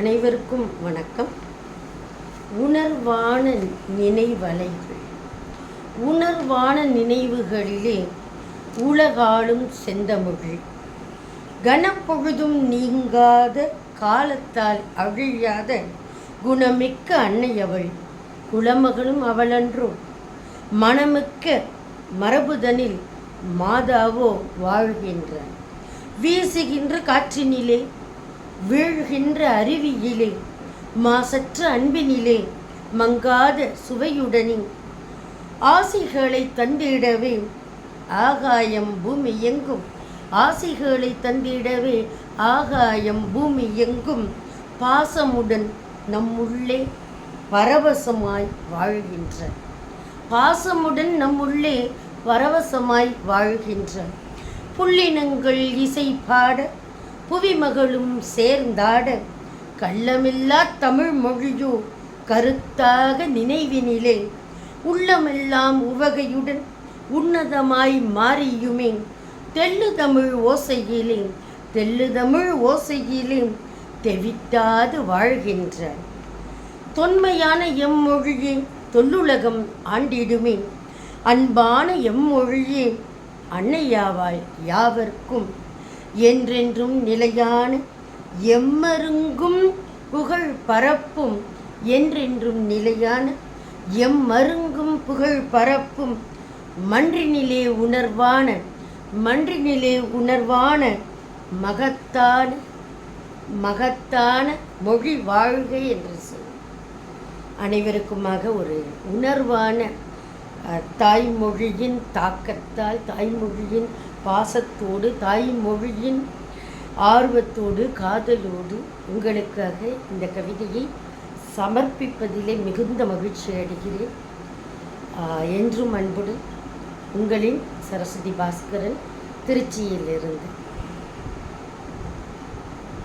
அனைவருக்கும் வணக்கம். உணர்வான நினைவலைகள். உணர்வான நினைவுகளிலே உலகாலும் செந்தமிழ் கனப்பொழுதும் நீங்காத காலத்தால் அழியாத குணமிக்க அன்னையவள் குலமகளும் அவளன்றோ மணமிக்க மரபுதனில் மாதாவோ வாழ்கின்றான் வீசுகின்ற காற்றினிலே வீழ்கின்ற அருவியிலே மாசற்ற அன்பினிலே மங்காத சுவையுடனே ஆசைகளை தந்திடவே ஆகாயம் பூமி எங்கும். ஆசைகளை தந்திடவே ஆகாயம் பூமி எங்கும். பாசமுடன் நம்முள்ளே பரவசமாய் வாழ்கின்ற. பாசமுடன் நம்முள்ளே பரவசமாய் வாழ்கின்ற. புள்ளினங்கள் இசை பாட புவிமகளும் சேர்ந்தாட கள்ளமில்லா தமிழ் மொழியோ கருத்தாக நினைவினிலே. உள்ளமெல்லாம் உவகையுடன் உன்னதமாய் மாறியுமே தெல்லு தமிழ் ஓசையிலே தெல்லு தமிழ் ஓசையிலே தெவிட்டாது வாழ்கின்ற. தொன்மையான எம்மொழியே தொல்லுலகம் ஆண்டிடுமே அன்பான எம்மொழியே அன்னையாவாய் யாவர்க்கும் என்றென்றும் நிலையான எம்மருங்கும் புகழ் பரப்பும் என்றென்றும் நிலையான எம்மருங்கும் புகழ் பரப்பும் மன்றினிலே உணர்வான மன்றினிலே உணர்வான மகத்தான மகத்தான மொழி வாழ்க என்று சொல். அனைவருக்குமாக ஒரு உணர்வான தாய்மொழியின் தாக்கத்தால் தாய்மொழியின் பாசத்தோடு தாய்மொழியின் ஆர்வத்தோடு காதலோடு உங்களுக்காக இந்த கவிதையை சமர்ப்பிப்பதிலே மிகுந்த மகிழ்ச்சி அடைகிறேன். என்றும் அன்புடன் உங்களின் சரஸ்வதி பாஸ்கரன் திருச்சியிலிருந்து.